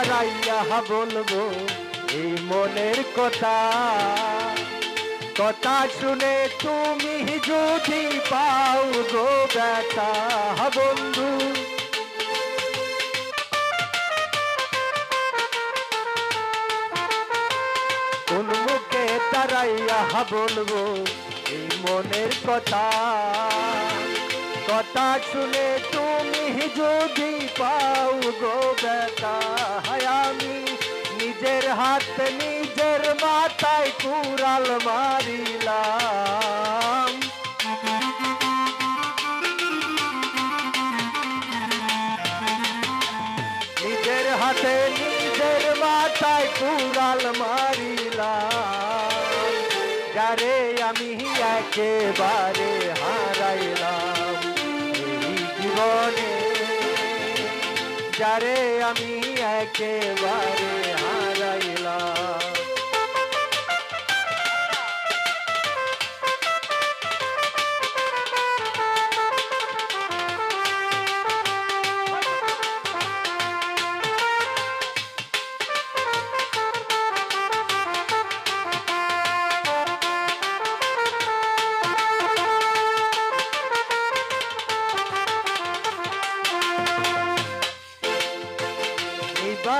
দাঁড়াইয়া বলব, এই মনের কথা। কথা শুনে তুমি যদি পাও গো ব্যথা বন্ধু। দাঁড়াইয়া বলব, এই মনের কথা। কথা শুনে তুমি যদি পাও গো বেটা হায় আমি নিজের হাত নিজের মাথায় কুড়াল মারিলাম। নিজের হাতে নিজের মাথায় কুড়াল মারিলাম। যারে আমি একেবারে হারাইলাম যারে আমি একেবারে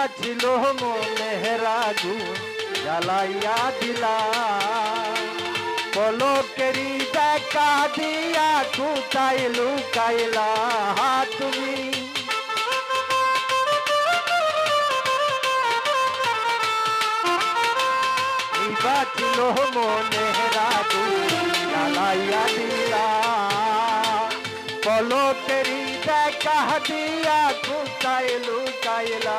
নিবাছিল মেহরাজু জ্বালাইয়া দিলা। পলকেরি দেখা দিয়া কোথায় লুকাইলা তুমি? নিবাছিল মেহরাজু জ্বালাইয়া দিলা। পলকেরি দেখা দিয়া লুকাইলা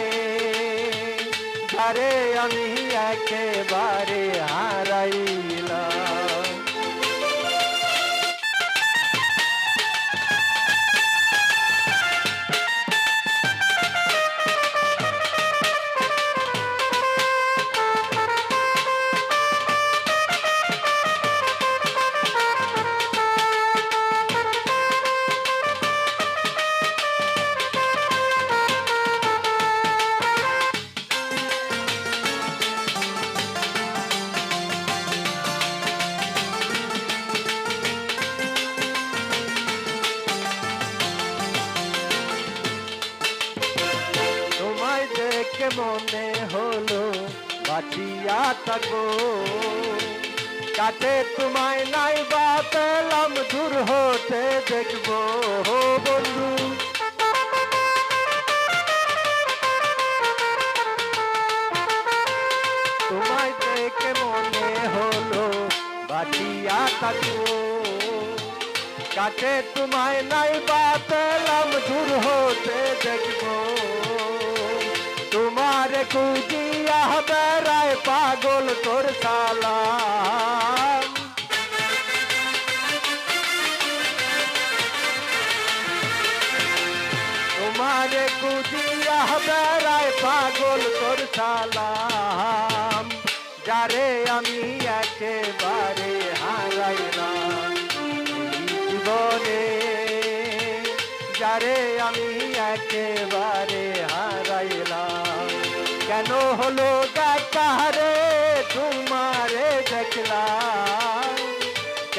যারে আমি একেবারে হারাইলাম। দেখে মনে হলো, বাঁচিয়া থাকো কাছে তোমায় নাই বা পেলাম, দূর হতে দেখব। বন্ধু, তোমায় দেখে মনে হলো, বাঁচিয়া থাকো কাছে তোমায় নাই বা পেলাম, দূর হতে দেখব। তোমার খুঁজি বেড়ায় পাগল তোর সালা তোমার খুঁজিয়া বেড়ায় পাগল তোর সালাম যারে আমি একেবারে হারাই না। যারে আমি একেবারে